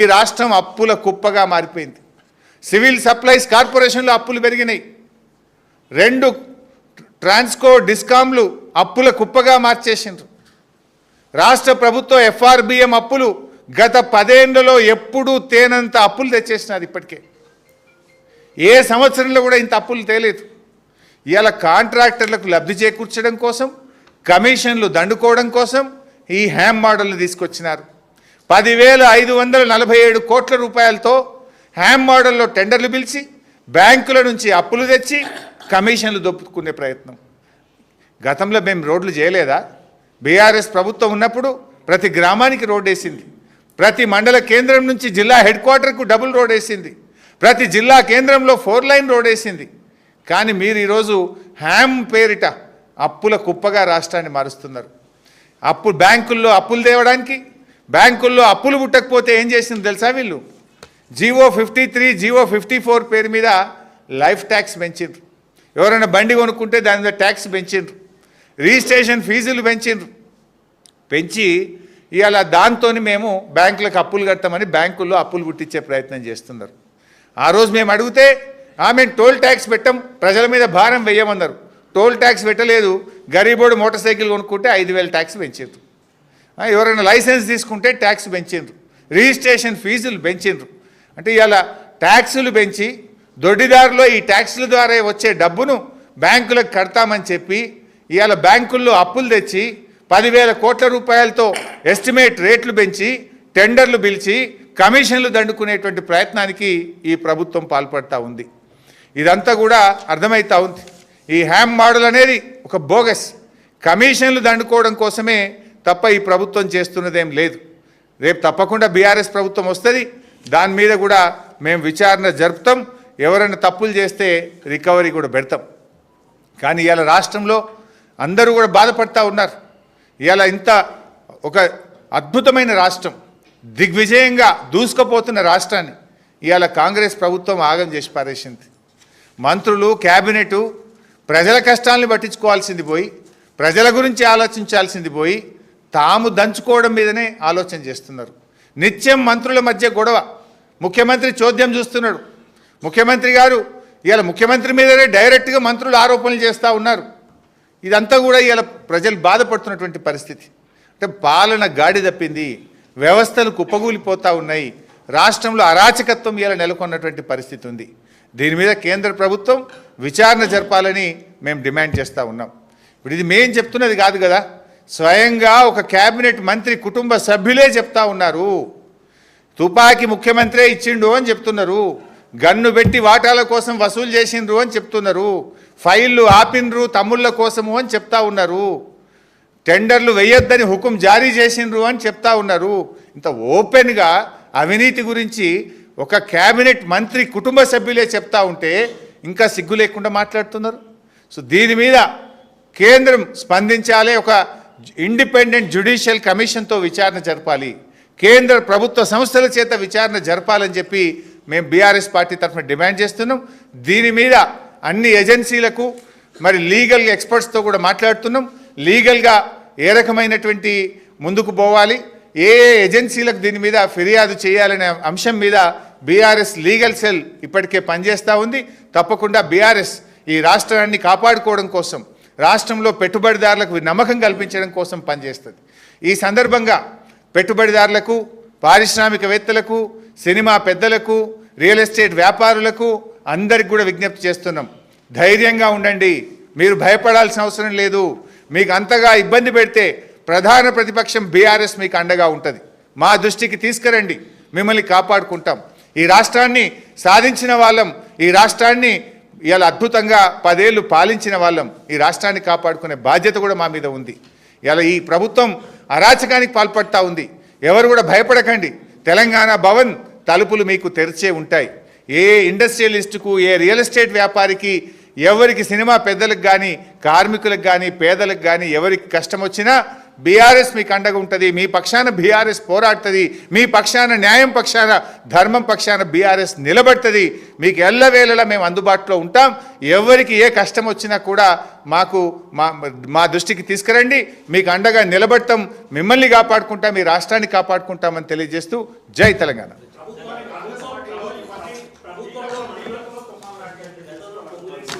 ఈ రాష్ట్రం అప్పుల కుప్పగా మారిపోయింది. సివిల్ సప్లైస్ కార్పొరేషన్లో అప్పులు పెరిగినాయి. రెండు ట్రాన్స్కో డిస్కామ్లు అప్పుల కుప్పగా మార్చేసిండ్రు. రాష్ట్ర ప్రభుత్వం ఎఫ్ఆర్బిఎం అప్పులు గత పదేళ్ళలో ఎప్పుడూ తేనంత అప్పులు తెచ్చేసినారు ఇప్పటికే. ఏ సంవత్సరంలో కూడా ఇంత అప్పులు తేలేదు. ఇలా కాంట్రాక్టర్లకు లబ్ధి చేకూర్చడం కోసం కమిషన్లు దండుకోవడం కోసం ఈ హ్యామ్ మోడల్ని తీసుకొచ్చినారు. పదివేల ఐదు వందల నలభై ఏడు కోట్ల రూపాయలతో హ్యామ్ మోడల్లో టెండర్లు పిలిచి బ్యాంకుల నుంచి అప్పులు తెచ్చి కమిషన్లు దొప్పుకునే ప్రయత్నం. గతంలో మేము రోడ్లు చేయలేదా? బీఆర్ఎస్ ప్రభుత్వం ఉన్నప్పుడు ప్రతి గ్రామానికి రోడ్ వేసింది. ప్రతి మండల కేంద్రం నుంచి జిల్లా హెడ్ క్వార్టర్కు డబుల్ రోడ్ వేసింది. ప్రతి జిల్లా కేంద్రంలో ఫోర్ లైన్ రోడ్ వేసింది. కానీ మీరు ఈరోజు హ్యామ్ పేరిట అప్పుల కుప్పగా రాష్ట్రాన్ని మారుస్తున్నారు. అప్పు బ్యాంకుల్లో అప్పులు తేవడానికి బ్యాంకుల్లో అప్పులు పుట్టకపోతే ఏం చేసింది తెలుసా వీళ్ళు? GO fifty three GO fifty four పేరు మీద లైఫ్ ట్యాక్స్ పెంచిండ్రు. ఎవరైనా బండి కొనుక్కుంటే దాని మీద ట్యాక్స్ పెంచిండ్రు. రిజిస్ట్రేషన్ ఫీజులు పెంచిండ్రు. పెంచి ఇవాళ దాంతో మేము బ్యాంకులకు అప్పులు కడతామని బ్యాంకుల్లో అప్పులు పుట్టించే ప్రయత్నం చేస్తున్నారు. ఆ రోజు మేము అడిగితే ఆమె టోల్ ట్యాక్స్ పెట్టం ప్రజల మీద భారం వేయమన్నారు. టోల్ ట్యాక్స్ పెట్టలేదు గరీబోడు మోటార్ సైకిల్ కొనుక్కుంటే ఐదు వేల ట్యాక్స్ పెంచారు ఎవరైనా లైసెన్స్ తీసుకుంటే ట్యాక్స్ పెంచిండ్రు. రిజిస్ట్రేషన్ ఫీజులు పెంచిండ్రు. అంటే ఇవాళ ట్యాక్సులు పెంచి దొడ్డిదారిలో ఈ ట్యాక్సుల ద్వారా వచ్చే డబ్బును బ్యాంకులకు కడతామని చెప్పి ఇవాళ బ్యాంకుల్లో అప్పులు తెచ్చి పదివేల కోట్ల రూపాయలతో ఎస్టిమేట్ రేట్లు పెంచి టెండర్లు పిలిచి కమిషన్లు దండుకునేటువంటి ప్రయత్నానికి ఈ ప్రభుత్వం పాల్పడతా ఉంది. ఇదంతా కూడా అర్థమవుతా ఉంది. ఈ హ్యామ్ మోడల్ అనేది ఒక బోగస్. కమిషన్లు దండుకోవడం కోసమే తప్ప ఈ ప్రభుత్వం చేస్తున్నదేం లేదు. రేపు తప్పకుండా బీఆర్ఎస్ ప్రభుత్వం వస్తుంది. దాని మీద కూడా మేము విచారణ జరుపుతాం. ఎవరైనా తప్పులు చేస్తే రికవరీ కూడా పెడతాం. కానీ ఇవాళ రాష్ట్రంలో అందరూ కూడా బాధపడతా ఉన్నారు. ఇవాళ ఇంత ఒక అద్భుతమైన రాష్ట్రం దిగ్విజయంగా దూసుకుపోతున్న రాష్ట్రాన్ని ఇవాళ కాంగ్రెస్ ప్రభుత్వం ఆగం చేసి పారేసింది. మంత్రులు క్యాబినెట్ ప్రజల కష్టాలను పట్టించుకోవాల్సింది పోయి ప్రజల గురించి ఆలోచించాల్సింది పోయి తాము దంచుకోవడం మీదనే ఆలోచన చేస్తున్నారు. నిత్యం మంత్రుల మధ్య గొడవ. ముఖ్యమంత్రి చోద్యం చూస్తున్నాడు. ముఖ్యమంత్రి గారు ఇవాళ ముఖ్యమంత్రి మీదనే డైరెక్ట్గా మంత్రులు ఆరోపణలు చేస్తూ ఉన్నారు. ఇదంతా కూడా ఇవాళ ప్రజలు బాధపడుతున్నటువంటి పరిస్థితి. అంటే పాలన గాడి తప్పింది వ్యవస్థలు కుప్పగూలిపోతూ ఉన్నాయి రాష్ట్రంలో అరాచకత్వం ఇలా నెలకొన్నటువంటి పరిస్థితి ఉంది. దీని మీద కేంద్ర ప్రభుత్వం విచారణ జరపాలని మేము డిమాండ్ చేస్తూ ఉన్నాం. ఇప్పుడు ఇది మేం చెప్తున్నది కాదు కదా. స్వయంగా ఒక క్యాబినెట్ మంత్రి కుటుంబ సభ్యులే చెప్తా ఉన్నారు. తుపాకీ ముఖ్యమంత్రే ఇచ్చిండు అని చెప్తున్నారు. గన్ను పెట్టి వాటాల కోసం వసూలు చేసిండ్రు అని చెప్తున్నారు. ఫైళ్ళు ఆపిండ్రు తమ్ముళ్ళ కోసము అని చెప్తా ఉన్నారు. టెండర్లు వేయొద్దని హుకుం జారీ చేసిండ్రు అని చెప్తా ఉన్నారు. ఇంత ఓపెన్గా అవినీతి గురించి ఒక క్యాబినెట్ మంత్రి కుటుంబ సభ్యులే చెప్తా ఉంటే ఇంకా సిగ్గు లేకుండా మాట్లాడుతున్నారు. సో దీని మీద కేంద్రం స్పందించాలి ఒక ఇండిపెండెంట్ జ్యుడిషియల్ కమిషన్తో విచారణ జరపాలి. కేంద్ర ప్రభుత్వ సంస్థల చేత విచారణ జరపాలని చెప్పి మేము బీఆర్ఎస్ పార్టీ తరఫున డిమాండ్ చేస్తున్నాం. దీని మీద అన్ని ఏజెన్సీలకు మరి లీగల్ ఎక్స్పర్ట్స్తో కూడా మాట్లాడుతున్నాం. లీగల్గా ఏ రకమైనటువంటి ముందుకు పోవాలి? ఏ ఏ ఏజెన్సీలకు దీని మీద ఫిర్యాదు చేయాలనే అంశం మీద బీఆర్ఎస్ లీగల్ సెల్ ఇప్పటికే పనిచేస్తూ ఉంది. తప్పకుండా బీఆర్ఎస్ ఈ రాష్ట్రాన్ని కాపాడుకోవడం కోసం రాష్ట్రంలో పెట్టుబడిదారులకు నమ్మకం కల్పించడం కోసం పనిచేస్తుంది. ఈ సందర్భంగా పెట్టుబడిదారులకు పారిశ్రామికవేత్తలకు సినిమా పెద్దలకు రియల్ ఎస్టేట్ వ్యాపారులకు అందరికి కూడా విజ్ఞప్తి చేస్తున్నాం. ధైర్యంగా ఉండండి. మీరు భయపడాల్సిన అవసరం లేదు. మీకు అంతగా ఇబ్బంది పెడితే ప్రధాన ప్రతిపక్షం బీఆర్ఎస్ మీకు అండగా ఉంటుంది. మా దృష్టికి తీసుకురండి. మిమ్మల్ని కాపాడుకుంటాం. ఈ రాష్ట్రాన్ని సాధించిన వాళ్ళం ఈ రాష్ట్రాన్ని ఇవాళ అద్భుతంగా పదేళ్ళు పాలించిన వాళ్ళం. ఈ రాష్ట్రాన్ని కాపాడుకునే బాధ్యత కూడా మా మీద ఉంది. ఇలా ఈ ప్రభుత్వం అరాచకానికి పాల్పడతా ఉంది. ఎవరు కూడా భయపడకండి. తెలంగాణ భవన్ తలుపులు మీకు తెరిచే ఉంటాయి. ఏ ఇండస్ట్రియలిస్టుకు ఏ రియల్ ఎస్టేట్ వ్యాపారికి ఎవరికి సినిమా పెద్దలకు కానీ కార్మికులకు కానీ పేదలకు కానీ ఎవరికి కష్టం వచ్చినా బీఆర్ఎస్ మీకు అండగా ఉంటుంది మీ పక్షాన బీఆర్ఎస్ పోరాడుతుంది మీ పక్షాన న్యాయం పక్షాన ధర్మం పక్షాన బీఆర్ఎస్ నిలబడుతుంది. మీకు ఎల్లవేళలా మేము అందుబాటులో ఉంటాం. ఎవరికి ఏ కష్టం వచ్చినా కూడా మాకు మా మా దృష్టికి తీసుకురండి. మీకు అండగా నిలబడతాం. మిమ్మల్ని కాపాడుకుంటాం. మీ రాష్ట్రాన్ని కాపాడుకుంటామని తెలియజేస్తూ జై తెలంగాణ.